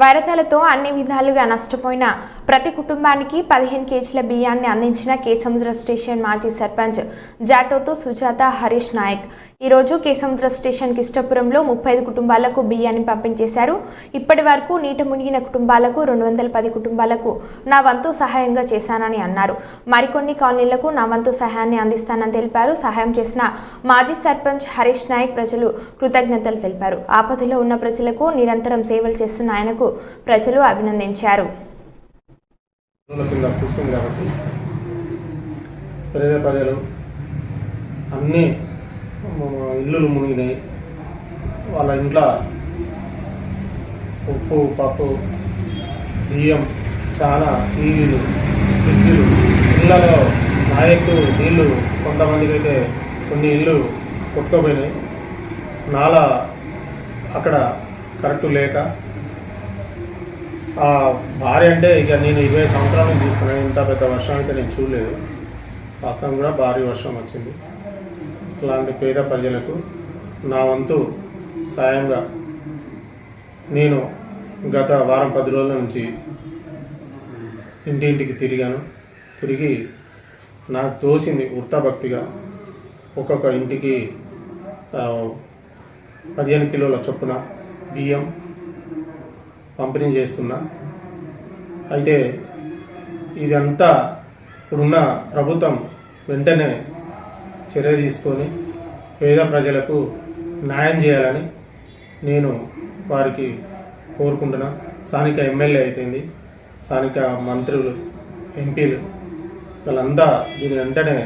వరదలతో అన్ని విధాలుగా నష్టపోయిన ప్రతి కుటుంబానికి పదిహేను కేజీల బియ్యాన్ని అందించిన కేసముద్ర స్టేషన్ మాజీ సర్పంచ్ జాటోతో సుజాత హరీష్ నాయక్. ఈరోజు కేసముద్ర స్టేషన్ కిష్టపురంలో ముప్పై ఐదు కుటుంబాలకు బియ్యాన్ని పంపించేశారు. ఇప్పటి వరకు నీట మునిగిన కుటుంబాలకు రెండు వందల పది కుటుంబాలకు నా వంతు సహాయంగా చేశానని అన్నారు. మరికొన్ని కాలనీలకు నా వంతు సహాయాన్ని అందిస్తానని తెలిపారు. సహాయం చేసిన మాజీ సర్పంచ్ హరీష్ నాయక్ ప్రజలు కృతజ్ఞతలు తెలిపారు. ఆపదలో ఉన్న ప్రజలకు నిరంతరం సేవలు చేస్తున్న ఆయనకు ప్రజలు అభినందించారు. కాబట్టి ప్రజలు అన్ని ఇల్లులు మునిగినాయి. వాళ్ళ ఇంట్లో ఉప్పు పప్పు బియ్యం చాలా టీవీలు ఫ్రిడ్జ్లు ఇళ్ళలో నాయకు నీళ్ళు కొంతమందికి అయితే కొన్ని ఇళ్ళు కొట్టుకోపోయినాయి. నాలా అక్కడ కరెక్ట్ లేక భార్య అంటే ఇక నేను ఇరవై సంవత్సరాల నుంచి చూస్తున్నాను ఇంత పెద్ద వర్షం అయితే నేను చూడలేదు. వాస్తవం కూడా భారీ వర్షం వచ్చింది. ఇలాంటి పేద ప్రజలకు నా వంతు సాయంగా నేను గత వారం పది రోజుల నుంచి ఇంటింటికి తిరిగాను. తిరిగి నాకు తోసింది వృత్తభక్తిగా ఒక్కొక్క ఇంటికి పదిహేను కిలోల చొప్పున బియ్యం పంపిణీ చేస్తున్నా. అయితే ఇదంతా ఇప్పుడున్న ప్రభుత్వం వెంటనే చర్య తీసుకొని పేద ప్రజలకు న్యాయం చేయాలని నేను వారికి కోరుకుంటున్నా. స్థానిక ఎమ్మెల్యే అయితేంది స్థానిక మంత్రులు ఎంపీలు వాళ్ళంతా దీని వెంటనే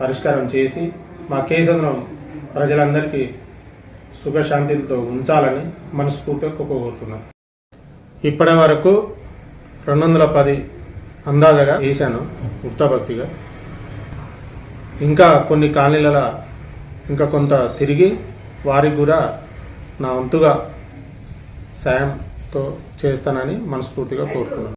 పరిష్కారం చేసి మా కేసంద్రం ప్రజలందరికీ సుఖశాంతితో ఉంచాలని మనస్ఫూర్తిగా కోరుతున్నాను ఇప్పటి వరకు రెండు వందల పది అందాజగా వేశాను వృత్తభక్తిగా ఇంకా కొన్ని కాలనీల ఇంకా కొంత తిరిగి వారికి కూడా నా వంతుగా సాయంతో చేస్తానని మనస్ఫూర్తిగా కోరుకున్నాను